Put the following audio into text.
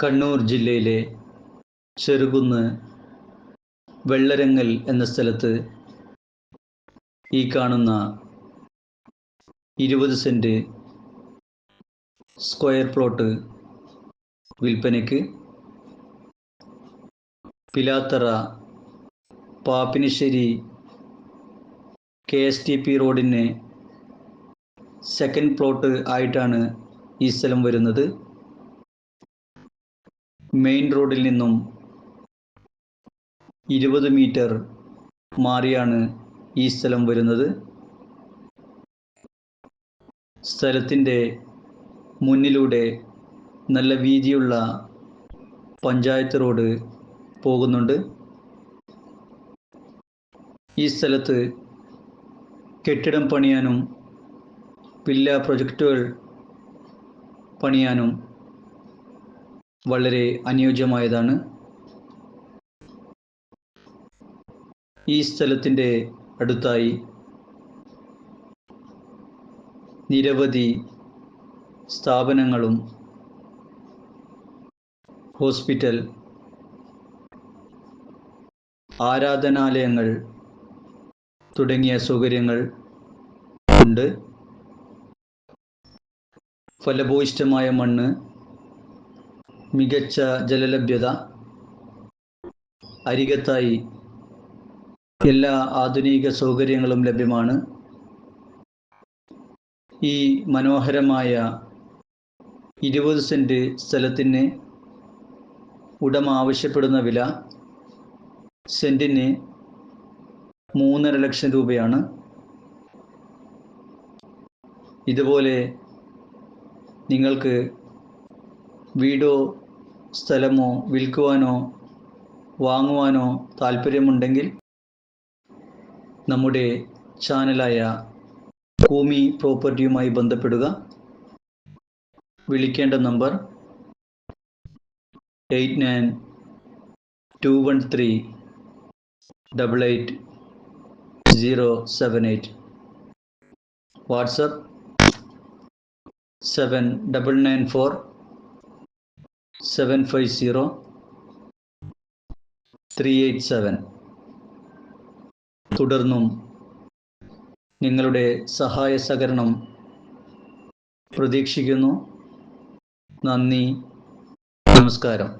കണ്ണൂർ ജില്ലയിലെ ചെറുകുന്ന് വെള്ളരങ്ങൽ എന്ന സ്ഥലത്ത് ഈ കാണുന്ന ഇരുപത് സെന്റ് സ്ക്വയർ പ്ലോട്ട് വിൽപ്പനയ്ക്ക് Pilathara Pappinisseri K S T P റോഡിന് സെക്കൻഡ് പ്ലോട്ട് ആയിട്ടാണ് ഈ സ്ഥലം വരുന്നത്. മെയിൻ റോഡിൽ നിന്നും ഇരുപത് മീറ്റർ മാറിയാണ് ഈ സ്ഥലം വരുന്നത്. സ്ഥലത്തിന്റെ മുന്നിലൂടെ നല്ല വീതിയുള്ള പഞ്ചായത്ത് റോഡ് പോകുന്നുണ്ട്. ഈ സ്ഥലത്ത് കെട്ടിടം പണിയാനും വില്ല പ്രൊജക്റ്റുകൾ പണിയാനും വളരെ അനുയോജ്യമായതാണ്. ഈ സ്ഥലത്തിന്റെ അടുത്തായി നിരവധി സ്ഥാപനങ്ങളും ഹോസ്പിറ്റൽ ആരാധനാലയങ്ങൾ തുടങ്ങിയ സൗകര്യങ്ങൾ ഉണ്ട്. ഫലഭൂയിഷ്ടമായ മണ്ണ് മികച്ച ജലലഭ്യത അരികത്തായി എല്ലാ ആധുനിക സൗകര്യങ്ങളും ലഭ്യമാണ്. ഈ മനോഹരമായ ഇരുപത് സെന്റ് സ്ഥലത്തിന് ഉടമ ആവശ്യപ്പെടുന്ന വില സെന്റിന് മൂന്നര ലക്ഷം രൂപയാണ്. ഇതുപോലെ നിങ്ങൾക്ക് വീടോ സ്ഥലമോ വിൽക്കുവാനോ വാങ്ങുവാനോ താല്പര്യമുണ്ടെങ്കിൽ നമ്മുടെ ചാനലായ ഭൂമി പ്രോപ്പർട്ടിയുമായി ബന്ധപ്പെടുക. വിളിക്കേണ്ട number eight nine two one three double eight zero seven eight. WhatsApp seven double nine four seven five zero three eight seven തുടർന്നും നിങ്ങളുടെ സഹായ സഹകരണം പ്രതീക്ഷിക്കുന്നു. നന്ദി. നമസ്കാരം.